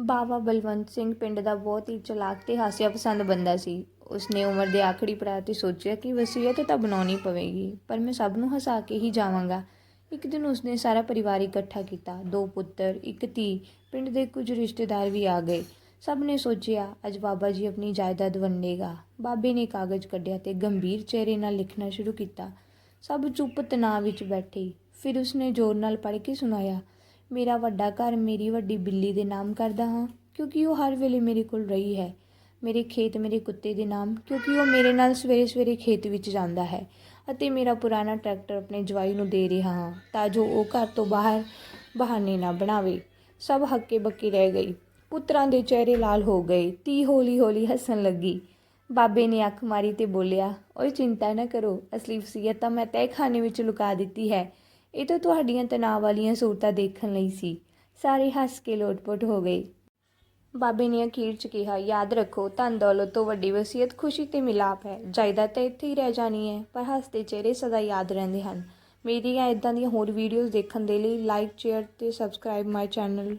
ਬਾਵਾ ਬਲਵੰਤ ਸਿੰਘ ਪਿੰਡ ਦਾ ਬਹੁਤ ਹੀ ਚਲਾਕ ਤੇ ਹਾਸਿਆ ਪਸੰਦ ਬੰਦਾ ਸੀ। ਉਸਨੇ ਉਮਰ ਦੇ ਆਖਰੀ ਪੜਾਅ ਤੇ ਸੋਚਿਆ ਕਿ ਵਸੀਅਤ ਤਾਂ ਬਣਾਉਣੀ ਪਵੇਗੀ, ਪਰ ਮੈਂ ਸਭ ਨੂੰ ਹਸਾ ਕੇ ਹੀ ਜਾਵਾਂਗਾ। ਇੱਕ ਦਿਨ ਉਸਨੇ ਸਾਰਾ ਪਰਿਵਾਰ ਇਕੱਠਾ ਕੀਤਾ। ਦੋ ਪੁੱਤਰ, ਇੱਕ ਧੀ, ਪਿੰਡ ਦੇ ਕੁਝ ਰਿਸ਼ਤੇਦਾਰ ਵੀ ਆ ਗਏ। ਸਭ ਨੇ ਸੋਚਿਆ, ਅੱਜ ਬਾਬਾ ਜੀ ਆਪਣੀ ਜਾਇਦਾਦ ਵੰਡੇਗਾ। ਬਾਬੇ ਨੇ ਕਾਗਜ਼ ਕੱਢਿਆ ਤੇ ਗੰਭੀਰ ਚਿਹਰੇ ਨਾਲ ਲਿਖਣਾ ਸ਼ੁਰੂ ਕੀਤਾ। ਸਭ ਚੁੱਪ ਤਣਾਅ ਵਿੱਚ ਬੈਠੇ। ਫਿਰ ਉਸਨੇ ਜ਼ੋਰ ਨਾਲ ਪੜ੍ਹ ਕੇ ਸੁਣਾਇਆ ਮੇਰਾ ਵੱਡਾ ਘਰ ਮੇਰੀ ਵੱਡੀ ਬਿੱਲੀ ਦੇ ਨਾਮ ਕਰਦਾ ਹਾਂ, ਕਿਉਂਕਿ ਉਹ ਹਰ ਵੇਲੇ ਮੇਰੇ ਕੋਲ ਰਹੀ ਹੈ। ਮੇਰੇ ਖੇਤ ਮੇਰੇ ਕੁੱਤੇ ਦੇ ਨਾਮ, ਕਿਉਂਕਿ ਉਹ ਮੇਰੇ ਨਾਲ ਸਵੇਰੇ ਸਵੇਰੇ ਖੇਤ ਵਿੱਚ ਜਾਂਦਾ ਹੈ ਅਤੇ ਮੇਰਾ ਪੁਰਾਣਾ ਟਰੈਕਟਰ ਆਪਣੇ ਜਵਾਈ ਨੂੰ ਦੇ ਰਿਹਾ ਹਾਂ ਤਾਂ ਜੋ ਉਹ ਘਰ ਤੋਂ ਬਾਹਰ ਬਹਾਨੇ ਨਾ ਬਣਾਵੇ। ਸਭ ਹੱਕੇ ਬੱਕੇ ਰਹਿ ਗਈ ਪੁੱਤਰਾਂ ਦੇ ਚਿਹਰੇ ਲਾਲ ਹੋ ਗਏ। ਤੀ ਹੌਲੀ ਹੌਲੀ ਹੱਸਣ ਲੱਗੀ। ਬਾਬੇ ਨੇ ਅੱਖ ਮਾਰੀ ਤੇ ਬੋਲਿਆ, ਓਏ ਚਿੰਤਾ ਨਾ ਕਰੋ, ਅਸਲੀ ਵਸੀਅਤ ਤਾਂ ਮੈਂ ਤਹਿਖਾਨੇ ਵਿੱਚ ਲੁਕਾ ਦਿੱਤੀ ਹੈ। ਇਹ ਤਾਂ ਤੁਹਾਡੀਆਂ ਤਣਾਅ ਵਾਲੀਆਂ ਸੂਰਤਾਂ ਦੇਖਣ ਲਈ ਸੀ। ਸਾਰੇ ਹੱਸ ਕੇ ਲੋਟਪੋਟ ਹੋ ਗਏ। ਬਾਬੇ ਨੇ ਅਖੀਰ ਚ ਕਿਹਾ, ਯਾਦ ਰੱਖੋ, ਧਨ ਦੌਲਤ ਤੋਂ ਵੱਡੀ ਵਸੀਅਤ ਖੁਸ਼ੀ ਤੇ ਮਿਲਾਪ ਹੈ। ਜਾਇਦਾਦ ਤਾਂ ਇੱਥੇ ਹੀ ਰਹਿ ਜਾਣੀ ਹੈ, ਪਰ ਹੱਸਦੇ ਚਿਹਰੇ ਸਦਾ ਯਾਦ ਰਹਿੰਦੇ ਹਨ। ਮੇਰੀਆਂ ਇਦਾਂ ਦੀਆਂ ਹੋਰ ਵੀਡੀਓਜ਼ ਦੇਖਣ ਦੇ ਲਈ ਲਾਈਕ ਸ਼ੇਅਰ ਤੇ ਸਬਸਕ੍ਰਾਈਬ ਮਾਈ ਚੈਨਲ